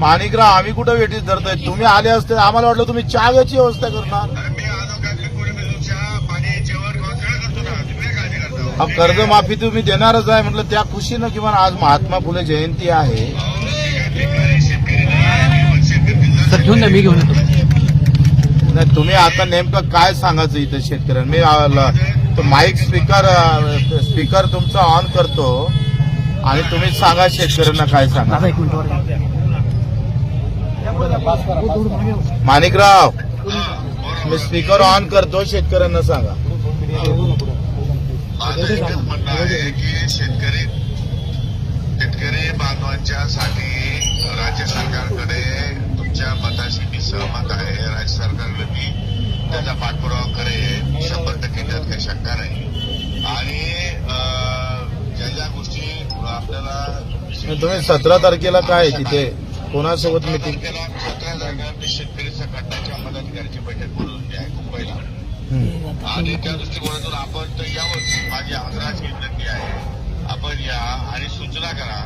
माणिकराव आम्ही कुठं वेटीस धरतोय? तुम्ही आले असते आम्हाला वाटलं तुम्ही चहाची व्यवस्था करणार. मी आलो का कोणी चहा काळजी करता? हा कर्जमाफी तुम्ही देणारच आहे म्हटलं त्या खुशीनं किमान आज महात्मा फुले जयंती आहे. सर घेऊन मी घेऊन येतो. नाही तुम्ही आता नेमकं काय सांगायचं इथं शेतकऱ्यांना? मी माईक स्पीकर स्पीकर तुमचा ऑन करतो. आणि तुम्ही सांगा शेतकऱ्यांना काय सांगा. माणिकराव मी स्पीकर ऑन करतो शेतकऱ्यांना सांगा. माझं एकच म्हणणं आहे की शेतकरी शेतकरी बांधवांच्या साठी राज्य सरकारकडे तुमच्या मताशी मी सहमत आहे. राज्य सरकारकडे मी त्याचा पाठपुरावा करेन. शंभर टक्के त्यात काही शंका नाही. आणि ज्या ज्या गोष्टी आपल्याला तुम्ही सतरा तारखेला काय तिथे? कोणासोबत मिटिंग शेतकरी संघटनेच्या पदाधिकाऱ्यांची बैठक बोलून आहे मुंबईला. आणि त्या दृष्टिकोनातून आपण तर यावंच माझी आग्रहाची विनंती आहे. आपण या आणि सूचना करा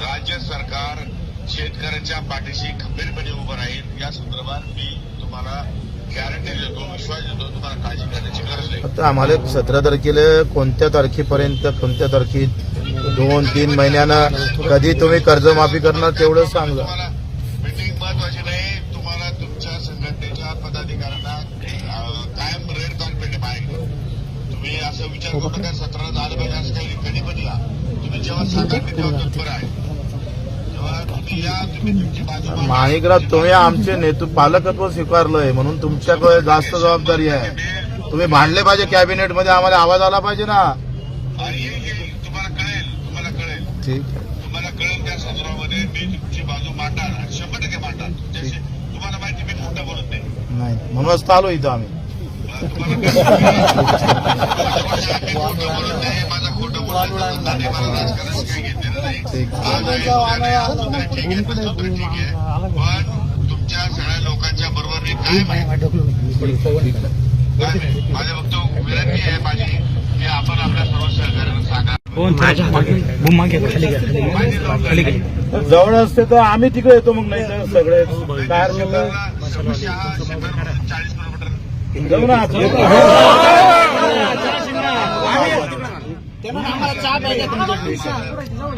राज्य सरकार शेतकऱ्यांच्या पाठीशी खंबीरपणे उभं राहील. या संदर्भात मी तुम्हाला आता आम्हाला सतरा तारखेला कोणत्या तारखेपर्यंत कोणत्या तारखेत दोन तीन महिन्यानं कधी तुम्ही कर्जमाफी करणार तेवढं सांगा. मीटिंग महत्वाची नाही तुम्हाला तुमच्या संघटनेच्या पदाधिकाऱ्यांना कायम रेड कार्पेट तुम्ही असं विचार करू नका सतरा झालं पाहिजे असं काही कधी पण तुम्ही जेव्हा सांगा तेव्हा तत्पर आहे जेव्हा तुम्ही या तुम्ही तुमची बाजू मांडा. माणिकराव तुम्ही आमचे नेतृत्व पालकत्व स्वीकारलंय म्हणून तुमच्याकडे जास्त जबाबदारी आहे. तुम्ही भांडले पाहिजे कॅबिनेटमध्ये आम्हाला आवाज आला पाहिजे ना. ठीक. तुम्हाला कळेल त्या मी तुमची बाजू मांडणार शंभर टक्के मांडणार तुम्हाला माहिती मी बोलत नाही म्हणूनच चालू आलो इथं आम्ही. तुमच्या सगळ्या लोकांच्या बरोबर मी काय माझ्या फक्त विनंती आहे माझी की आपण आपल्या सर्व सहकार्यानं सांगा जवळ असते तर आम्ही तिकडे येतो मग नाही सगळे काय चाळीस किलोमीटर जाऊ ना आपण.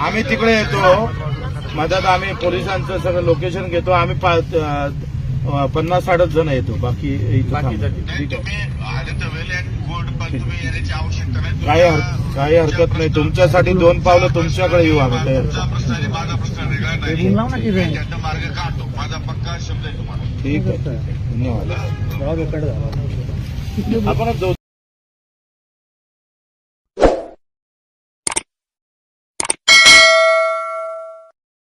आम्ही तिकडे येतो. मधात आम्ही पोलिसांचं सगळं लोकेशन घेतो. आम्ही पन्नास साठच जण येतो. बाकी काही काही हरकत नाही. तुमच्यासाठी दोन पावलं तुमच्याकडे येऊ आम्ही. काही हरकत तुमचा नाही. प्रश्न आणि माझा प्रश्न वेगळा नाही. लाव ना की रे. मी त्यातनं मार्ग काढतो. माझा पक्का शब्द आहे तुम्हाला. ठीक आहे. धन्यवाद. आपणच जाऊ